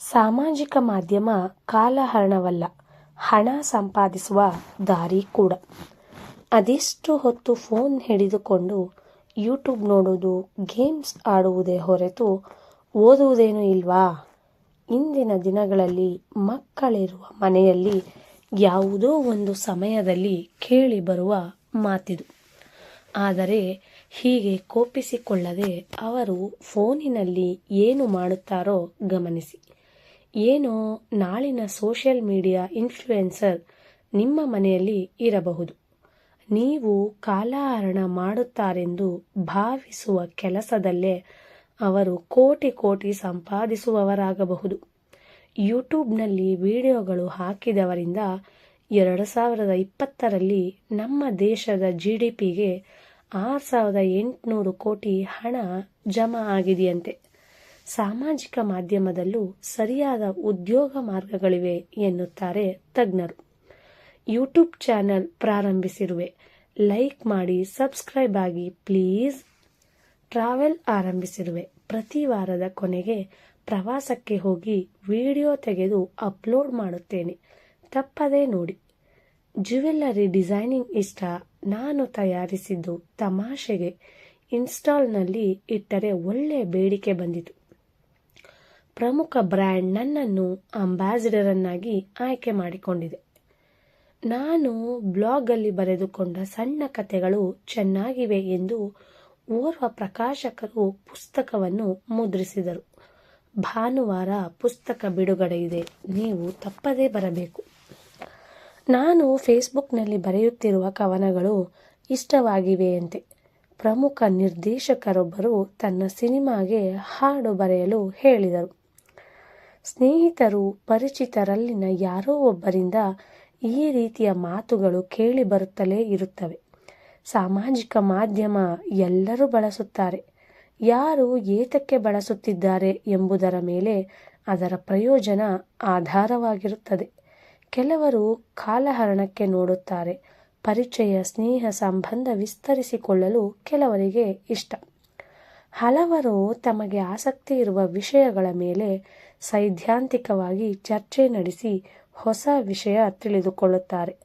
ಸಾಮಾಜಿಕ ಮಾಧ್ಯಮ ಕಾಲಹರಣವಲ್ಲ, ಹಣ ಸಂಪಾದಿಸುವ ದಾರಿ ಕೂಡ. ಅದೆಷ್ಟು ಹೊತ್ತು ಫೋನ್ ಹಿಡಿದುಕೊಂಡು ಯೂಟ್ಯೂಬ್ ನೋಡುವುದು, ಗೇಮ್ಸ್ ಆಡುವುದೇ ಹೊರತು ಓದುವುದೇನೂ ಇಲ್ವಾ? ಇಂದಿನ ದಿನಗಳಲ್ಲಿ ಮಕ್ಕಳಿರುವ ಮನೆಯಲ್ಲಿ ಯಾವುದೋ ಒಂದು ಸಮಯದಲ್ಲಿ ಕೇಳಿ ಬರುವ ಮಾತಿದು. ಆದರೆ ಹೀಗೆ ಕೋಪಿಸಿಕೊಳ್ಳದೆ ಅವರು ಫೋನಿನಲ್ಲಿ ಏನು ಮಾಡುತ್ತಾರೋ ಗಮನಿಸಿ. ಏನೋ ನಾಳಿನ ಸೋಷಿಯಲ್ ಮೀಡಿಯಾ ಇನ್ಫ್ಲುಯೆನ್ಸರ್ ನಿಮ್ಮ ಮನೆಯಲ್ಲಿ ಇರಬಹುದು. ನೀವು ಕಾಲಹರಣ ಮಾಡುತ್ತಾರೆಂದು ಭಾವಿಸುವ ಕೆಲಸದಲ್ಲೇ ಅವರು ಕೋಟಿ ಕೋಟಿ ಸಂಪಾದಿಸುವವರಾಗಬಹುದು. ಯೂಟ್ಯೂಬ್ನಲ್ಲಿ ವಿಡಿಯೋಗಳು ಹಾಕಿದವರಿಂದ ಎರಡು ಸಾವಿರದ ಇಪ್ಪತ್ತರಲ್ಲಿ ನಮ್ಮ ದೇಶದ ಜಿ ಡಿ ಪಿಗೆ ಆರು ಸಾವಿರದ ಎಂಟುನೂರು ಕೋಟಿ ಹಣ ಜಮಾ ಆಗಿದೆಯಂತೆ. ಸಾಮಾಜಿಕ ಮಾಧ್ಯಮದಲ್ಲೂ ಸರಿಯಾದ ಉದ್ಯೋಗ ಮಾರ್ಗಗಳಿವೆ ಎನ್ನುತ್ತಾರೆ ತಜ್ಞರು. ಯೂಟ್ಯೂಬ್ ಚಾನೆಲ್ ಪ್ರಾರಂಭಿಸಿರುವೆ. ಲೈಕ್ ಮಾಡಿ, ಸಬ್ಸ್ಕ್ರೈಬ್ ಆಗಿ ಪ್ಲೀಸ್. ಟ್ರಾವೆಲ್ ಆರಂಭಿಸಿರುವೆ. ಪ್ರತಿ ವಾರದ ಕೊನೆಗೆ ಪ್ರವಾಸಕ್ಕೆ ಹೋಗಿ ವಿಡಿಯೋ ತೆಗೆದು ಅಪ್ಲೋಡ್ ಮಾಡುತ್ತೇನೆ. ತಪ್ಪದೇ ನೋಡಿ. ಜ್ಯುವೆಲ್ಲರಿ ಡಿಸೈನಿಂಗ್ ಇಷ್ಟ. ನಾನು ತಯಾರಿಸಿದ್ದು ತಮಾಷೆಗೆ. ಇನ್ಸ್ಟಾಲ್ನಲ್ಲಿ ಇಟ್ಟರೆ ಒಳ್ಳೆಯ ಬೇಡಿಕೆ ಬಂದಿತು. ಪ್ರಮುಖ ಬ್ರ್ಯಾಂಡ್ ನನ್ನನ್ನು ಅಂಬಾಸಿಡರನ್ನಾಗಿ ಆಯ್ಕೆ ಮಾಡಿಕೊಂಡಿದೆ. ನಾನು ಬ್ಲಾಗಲ್ಲಿ ಬರೆದುಕೊಂಡ ಸಣ್ಣ ಕಥೆಗಳು ಚೆನ್ನಾಗಿವೆ ಎಂದು ಓರ್ವ ಪ್ರಕಾಶಕರು ಪುಸ್ತಕವನ್ನು ಮುದ್ರಿಸಿದರು. ಭಾನುವಾರ ಪುಸ್ತಕ ಬಿಡುಗಡೆ ಇದೆ. ನೀವು ತಪ್ಪದೇ ಬರಬೇಕು. ನಾನು ಫೇಸ್ಬುಕ್ನಲ್ಲಿ ಬರೆಯುತ್ತಿರುವ ಕವನಗಳು ಇಷ್ಟವಾಗಿವೆಯಂತೆ ಪ್ರಮುಖ ನಿರ್ದೇಶಕರೊಬ್ಬರು ತನ್ನ ಸಿನಿಮಾಗೆ ಹಾಡು ಬರೆಯಲು ಹೇಳಿದರು. ಸ್ನೇಹಿತರು ಪರಿಚಿತರಲ್ಲಿನ ಯಾರೋ ಒಬ್ಬರಿಂದ ಈ ರೀತಿಯ ಮಾತುಗಳು ಕೇಳಿ ಬರುತ್ತಲೇ ಇರುತ್ತವೆ. ಸಾಮಾಜಿಕ ಮಾಧ್ಯಮ ಎಲ್ಲರೂ ಬಳಸುತ್ತಾರೆ. ಯಾರು ಏತಕ್ಕೆ ಬಳಸುತ್ತಿದ್ದಾರೆ ಎಂಬುದರ ಮೇಲೆ ಅದರ ಪ್ರಯೋಜನ ಆಧಾರವಾಗಿರುತ್ತದೆ. ಕೆಲವರು ಕಾಲಹರಣಕ್ಕೆ ನೋಡುತ್ತಾರೆ. ಪರಿಚಯ, ಸ್ನೇಹ ಸಂಬಂಧ ವಿಸ್ತರಿಸಿಕೊಳ್ಳಲು ಕೆಲವರಿಗೆ ಇಷ್ಟ. ಹಲವರು ತಮಗೆ ಆಸಕ್ತಿ ಇರುವ ವಿಷಯಗಳ ಮೇಲೆ ಸೈದ್ಧಾಂತಿಕವಾಗಿ ಚರ್ಚೆ ನಡೆಸಿ ಹೊಸ ವಿಷಯ ತಿಳಿದುಕೊಳ್ಳುತ್ತಾರೆ.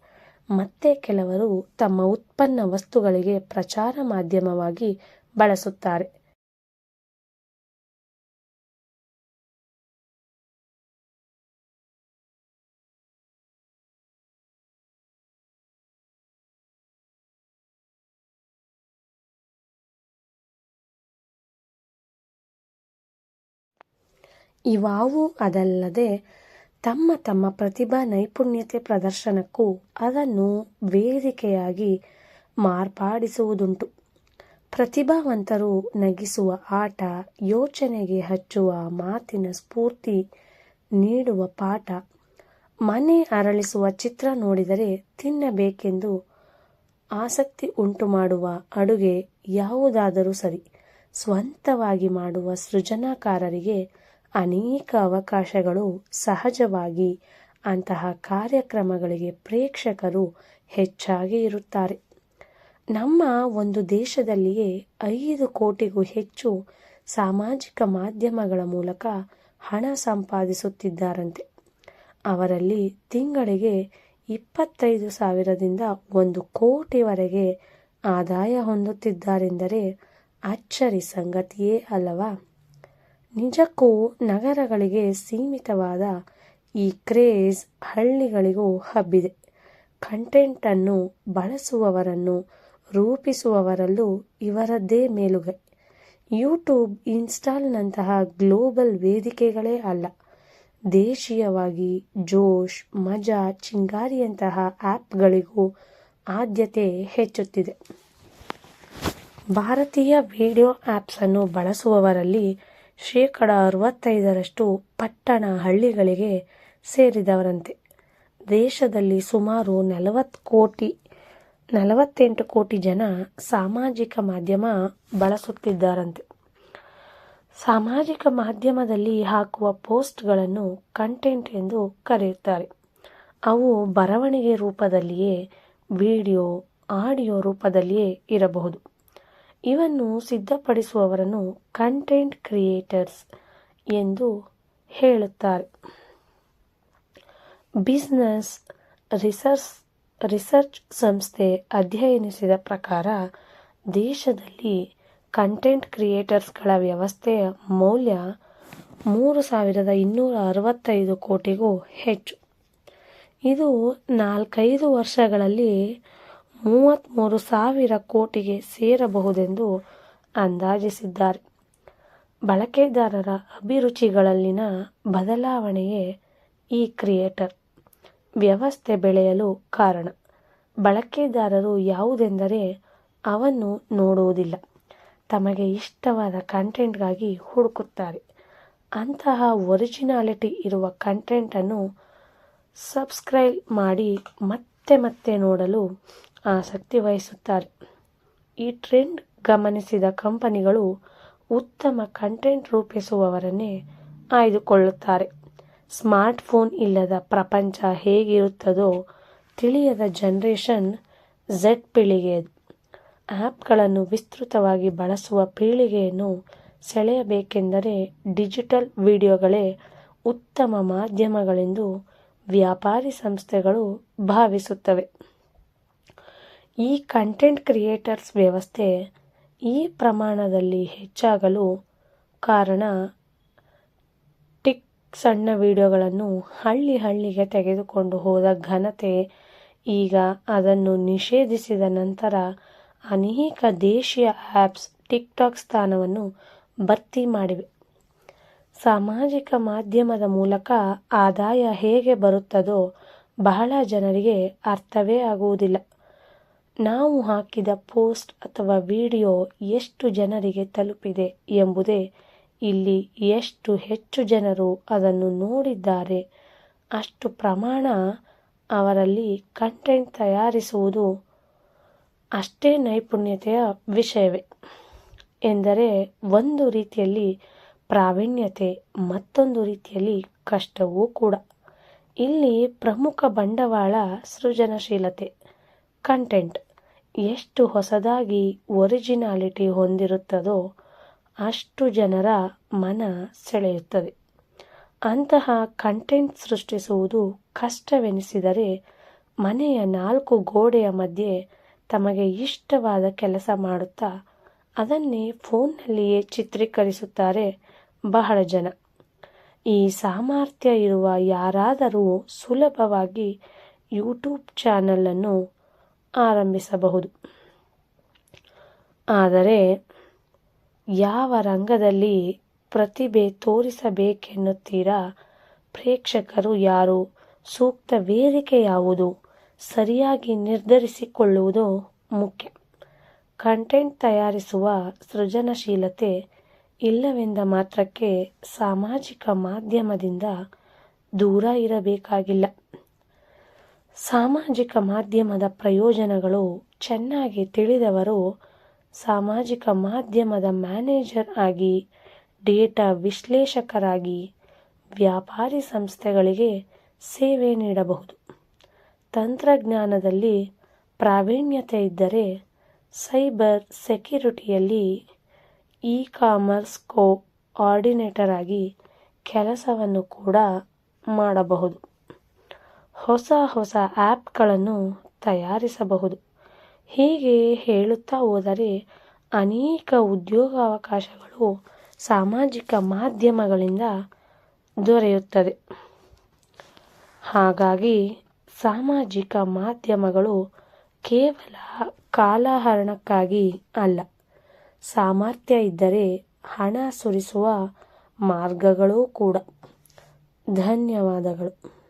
ಮತ್ತೆ ಕೆಲವರು ತಮ್ಮ ಉತ್ಪನ್ನ ವಸ್ತುಗಳಿಗೆ ಪ್ರಚಾರ ಮಾಧ್ಯಮವಾಗಿ ಬಳಸುತ್ತಾರೆ. ಇವಾವು ಅದಲ್ಲದೆ ತಮ್ಮ ತಮ್ಮ ಪ್ರತಿಭಾ ನೈಪುಣ್ಯತೆ ಪ್ರದರ್ಶನಕ್ಕೂ ಅದನ್ನು ವೇದಿಕೆಯಾಗಿ ಮಾರ್ಪಾಡಿಸುವುದುಂಟು. ಪ್ರತಿಭಾವಂತರು ನಗಿಸುವ ಆಟ, ಯೋಚನೆಗೆ ಹಚ್ಚುವ ಮಾತಿನ ಸ್ಫೂರ್ತಿ ನೀಡುವ ಪಾಠ, ಮನೆ ಅರಳಿಸುವ ಚಿತ್ರ ನೋಡಿದರೆ ತಿನ್ನಬೇಕೆಂದು ಆಸಕ್ತಿ ಉಂಟು ಮಾಡುವ ಅಡುಗೆ ಯಾವುದಾದರೂ ಸರಿ, ಸ್ವಂತವಾಗಿ ಮಾಡುವ ಸೃಜನಾಕಾರರಿಗೆ ಅನೇಕ ಅವಕಾಶಗಳು ಸಹಜವಾಗಿ ಅಂತಹ ಕಾರ್ಯಕ್ರಮಗಳಿಗೆ ಪ್ರೇಕ್ಷಕರು ಹೆಚ್ಚಾಗಿ ಇರುತ್ತಾರೆ. ನಮ್ಮ ಒಂದು ದೇಶದಲ್ಲಿಯೇ ಐದು ಕೋಟಿಗೂ ಹೆಚ್ಚು ಸಾಮಾಜಿಕ ಮಾಧ್ಯಮಗಳ ಮೂಲಕ ಹಣ ಸಂಪಾದಿಸುತ್ತಿದ್ದಾರಂತೆ. ಅವರಲ್ಲಿ ತಿಂಗಳಿಗೆ ಇಪ್ಪತ್ತೈದು ಸಾವಿರದಿಂದ ಒಂದು ಕೋಟಿವರೆಗೆ ಆದಾಯ ಹೊಂದುತ್ತಿದ್ದಾರೆಂದರೆ ಅಚ್ಚರಿ ಸಂಗತಿಯೇ ಅಲ್ಲವಾ? ನಿಜಕ್ಕೂ ನಗರಗಳಿಗೆ ಸೀಮಿತವಾದ ಈ ಕ್ರೇಜ್ ಹಳ್ಳಿಗಳಿಗೂ ಹಬ್ಬಿದೆ. ಕಂಟೆಂಟನ್ನು ಬಳಸುವವರನ್ನು ರೂಪಿಸುವವರಲ್ಲೂ ಇವರದ್ದೇ ಮೇಲುಗೈ. ಯೂಟ್ಯೂಬ್ ಇನ್ಸ್ಟಾಲ್ನಂತಹ ಗ್ಲೋಬಲ್ ವೇದಿಕೆಗಳೇ ಅಲ್ಲ. ದೇಶೀಯವಾಗಿ ಜೋಶ್, ಮಜಾ, ಚಿಂಗಾರಿಯಂತಹ ಆ್ಯಪ್ಗಳಿಗೂ ಆದ್ಯತೆ ಹೆಚ್ಚುತ್ತಿದೆ. ಭಾರತೀಯ ವಿಡಿಯೋ ಆ್ಯಪ್ಸನ್ನು ಬಳಸುವವರಲ್ಲಿ ಶೇಕಡ ಅರವತ್ತೈದರಷ್ಟು ಪಟ್ಟಣ ಹಳ್ಳಿಗಳಿಗೆ ಸೇರಿದವರಂತೆ. ದೇಶದಲ್ಲಿ ಸುಮಾರು ನಲವತ್ತು ಕೋಟಿ, ನಲವತ್ತೆಂಟು ಕೋಟಿ ಜನ ಸಾಮಾಜಿಕ ಮಾಧ್ಯಮ ಬಳಸುತ್ತಿದ್ದಾರಂತೆ. ಸಾಮಾಜಿಕ ಮಾಧ್ಯಮದಲ್ಲಿ ಹಾಕುವ ಪೋಸ್ಟ್ಗಳನ್ನು ಕಂಟೆಂಟ್ ಎಂದು ಕರೆಯುತ್ತಾರೆ. ಅವು ಬರವಣಿಗೆ ರೂಪದಲ್ಲಿಯೇ, ವಿಡಿಯೋ, ಆಡಿಯೋ ರೂಪದಲ್ಲಿಯೇ ಇರಬಹುದು. ಇವನ್ನು ಸಿದ್ಧಪಡಿಸುವವರನ್ನು ಕಂಟೆಂಟ್ ಕ್ರಿಯೇಟರ್ಸ್ ಎಂದು ಹೇಳುತ್ತಾರೆ. ಬಿಸ್ನೆಸ್ ರಿಸರ್ಚ್ ರಿಸರ್ಚ್ ಸಂಸ್ಥೆ ಅಧ್ಯಯನಿಸಿದ ಪ್ರಕಾರ ದೇಶದಲ್ಲಿ ಕಂಟೆಂಟ್ ಕ್ರಿಯೇಟರ್ಸ್ಗಳ ವ್ಯವಸ್ಥೆಯ ಮೌಲ್ಯ ಮೂರು ಸಾವಿರದ ಇನ್ನೂರ ಅರವತ್ತೈದು ಕೋಟಿಗೂ ಹೆಚ್ಚು. ಇದು ನಾಲ್ಕೈದು ವರ್ಷಗಳಲ್ಲಿ ಮೂವತ್ತ್ಮೂರು ಸಾವಿರ ಕೋಟಿಗೆ ಸೇರಬಹುದೆಂದು ಅಂದಾಜಿಸಿದ್ದಾರೆ. ಬಳಕೆದಾರರ ಅಭಿರುಚಿಗಳಲ್ಲಿನ ಬದಲಾವಣೆಯೇ ಈ ಕ್ರಿಯೇಟರ್. ವ್ಯವಸ್ಥೆ ಬೆಳೆಯಲು ಕಾರಣ. ಬಳಕೆದಾರರು ಯಾವುದೆಂದರೆ ಅವನ್ನು ನೋಡುವುದಿಲ್ಲ. ತಮಗೆ ಇಷ್ಟವಾದ ಕಂಟೆಂಟ್ಗಾಗಿ ಹುಡುಕುತ್ತಾರೆ. ಅಂತಹ ಒರಿಜಿನಾಲಿಟಿ ಇರುವ ಕಂಟೆಂಟನ್ನು ಸಬ್ಸ್ಕ್ರೈಬ್ ಮಾಡಿ ಮತ್ತೆ ಮತ್ತೆ ನೋಡಲು ಆಸಕ್ತಿ ವಹಿಸುತ್ತಾರೆ. ಈ ಟ್ರೆಂಡ್ ಗಮನಿಸಿದ ಕಂಪನಿಗಳು ಉತ್ತಮ ಕಂಟೆಂಟ್ ರೂಪಿಸುವವರನ್ನೇ ಆಯ್ದುಕೊಳ್ಳುತ್ತಾರೆ. ಸ್ಮಾರ್ಟ್ಫೋನ್ ಇಲ್ಲದ ಪ್ರಪಂಚ ಹೇಗಿರುತ್ತದೋ ತಿಳಿಯದ ಜನರೇಷನ್ ಝೆಡ್ ಪೀಳಿಗೆ ಆ್ಯಪ್ಗಳನ್ನು ವಿಸ್ತೃತವಾಗಿ ಬಳಸುವ ಪೀಳಿಗೆಯನ್ನು ಸೆಳೆಯಬೇಕೆಂದರೆ ಡಿಜಿಟಲ್ ವಿಡಿಯೋಗಳೇ ಉತ್ತಮ ಮಾಧ್ಯಮಗಳೆಂದು ವ್ಯಾಪಾರಿ ಸಂಸ್ಥೆಗಳು ಭಾವಿಸುತ್ತವೆ. ಈ ಕಂಟೆಂಟ್ ಕ್ರಿಯೇಟರ್ಸ್ ವ್ಯವಸ್ಥೆ ಈ ಪ್ರಮಾಣದಲ್ಲಿ ಹೆಚ್ಚಾಗಲು ಕಾರಣ ಟಿಕ್ ಸಣ್ಣ ವಿಡಿಯೋಗಳನ್ನು ಹಳ್ಳಿ ಹಳ್ಳಿಗೆ ತೆಗೆದುಕೊಂಡು ಹೋದ ಘನತೆ. ಈಗ ಅದನ್ನು ನಿಷೇಧಿಸಿದ ನಂತರ ಅನೇಕ ದೇಶೀಯ ಆ್ಯಪ್ಸ್ ಟಿಕ್ಟಾಕ್ ಸ್ಥಾನವನ್ನು ಭರ್ತಿ ಮಾಡಿವೆ. ಸಾಮಾಜಿಕ ಮಾಧ್ಯಮದ ಮೂಲಕ ಆದಾಯ ಹೇಗೆ ಬರುತ್ತದೋ ಬಹಳ ಜನರಿಗೆ ಅರ್ಥವೇ ಆಗುವುದಿಲ್ಲ. ನಾವು ಹಾಕಿದ ಪೋಸ್ಟ್ ಅಥವಾ ವಿಡಿಯೋ ಎಷ್ಟು ಜನರಿಗೆ ತಲುಪಿದೆ ಎಂಬುದೇ ಇಲ್ಲಿ ಎಷ್ಟು ಹೆಚ್ಚು ಜನರು ಅದನ್ನು ನೋಡಿದ್ದಾರೆ, ಅಷ್ಟು ಪ್ರಮಾಣ ಅವರಲ್ಲಿ ಕಂಟೆಂಟ್ ತಯಾರಿಸುವುದು ಅಷ್ಟೇ ನೈಪುಣ್ಯತೆಯ ವಿಷಯವೇ ಎಂದರೆ ಒಂದು ರೀತಿಯಲ್ಲಿ ಪ್ರಾವೀಣ್ಯತೆ, ಮತ್ತೊಂದು ರೀತಿಯಲ್ಲಿ ಕಷ್ಟವೂ ಕೂಡ. ಇಲ್ಲಿ ಪ್ರಮುಖ ಬಂಡವಾಳ ಸೃಜನಶೀಲತೆ. ಕಂಟೆಂಟ್ ಎಷ್ಟು ಹೊಸದಾಗಿ ಒರಿಜಿನಾಲಿಟಿ ಹೊಂದಿರುತ್ತದೋ ಅಷ್ಟು ಜನರ ಮನ ಸೆಳೆಯುತ್ತದೆ. ಅಂತಹ ಕಂಟೆಂಟ್ ಸೃಷ್ಟಿಸುವುದು ಕಷ್ಟವೆನಿಸಿದರೆ ಮನೆಯ ನಾಲ್ಕು ಗೋಡೆಯ ಮಧ್ಯೆ ತಮಗೆ ಇಷ್ಟವಾದ ಕೆಲಸ ಮಾಡುತ್ತಾ ಅದನ್ನೇ ಫೋನ್ನಲ್ಲಿಯೇ ಚಿತ್ರೀಕರಿಸುತ್ತಾರೆ ಬಹಳ ಜನ. ಈ ಸಾಮರ್ಥ್ಯ ಇರುವ ಯಾರಾದರೂ ಸುಲಭವಾಗಿ ಯೂಟ್ಯೂಬ್ ಚಾನಲನ್ನು ಆರಂಭಿಸಬಹುದು. ಆದರೆ ಯಾವ ರಂಗದಲ್ಲಿ ಪ್ರತಿಭೆ ತೋರಿಸಬೇಕೆನ್ನುತ್ತೀರಾ ಪ್ರೇಕ್ಷಕರು ಯಾರು? ಸೂಕ್ತ ವೇದಿಕೆ ಯಾವುದು? ಸರಿಯಾಗಿ ನಿರ್ಧರಿಸಿಕೊಳ್ಳುವುದು ಮುಖ್ಯ. ಕಂಟೆಂಟ್ ತಯಾರಿಸುವ ಸೃಜನಶೀಲತೆ ಇಲ್ಲವೆಂದ ಮಾತ್ರಕ್ಕೆ ಸಾಮಾಜಿಕ ಮಾಧ್ಯಮದಿಂದ ದೂರ ಇರಬೇಕಾಗಿಲ್ಲ. ಸಾಮಾಜಿಕ ಮಾಧ್ಯಮದ ಪ್ರಯೋಜನಗಳು ಚೆನ್ನಾಗಿ ತಿಳಿದವರು ಸಾಮಾಜಿಕ ಮಾಧ್ಯಮದ ಮ್ಯಾನೇಜರ್ ಆಗಿ, ಡೇಟಾ ವಿಶ್ಲೇಷಕರಾಗಿ, ವ್ಯಾಪಾರಿ ಸಂಸ್ಥೆಗಳಿಗೆ ಸೇವೆ ನೀಡಬಹುದು. ತಂತ್ರಜ್ಞಾನದಲ್ಲಿ ಪ್ರಾವೀಣ್ಯತೆ ಇದ್ದರೆ ಸೈಬರ್ ಸೆಕ್ಯುರಿಟಿಯಲ್ಲಿ ಇ ಕಾಮರ್ಸ್ ಕೋ ಆರ್ಡಿನೇಟರ್ ಆಗಿ ಕೆಲಸವನ್ನು ಕೂಡ ಮಾಡಬಹುದು. ಹೊಸ ಹೊಸ ಆ್ಯಪ್ಗಳನ್ನು ತಯಾರಿಸಬಹುದು. ಹೀಗೆ ಹೇಳುತ್ತಾ ಹೋದರೆ ಅನೇಕ ಉದ್ಯೋಗಾವಕಾಶಗಳು ಸಾಮಾಜಿಕ ಮಾಧ್ಯಮಗಳಿಂದ ದೊರೆಯುತ್ತದೆ. ಹಾಗಾಗಿ ಸಾಮಾಜಿಕ ಮಾಧ್ಯಮಗಳು ಕೇವಲ ಕಾಲಹರಣಕ್ಕಾಗಿ ಅಲ್ಲ, ಸಾಮರ್ಥ್ಯ ಇದ್ದರೆ ಹಣ ಸುರಿಸುವ ಮಾರ್ಗಗಳೂ ಕೂಡ. ಧನ್ಯವಾದಗಳು.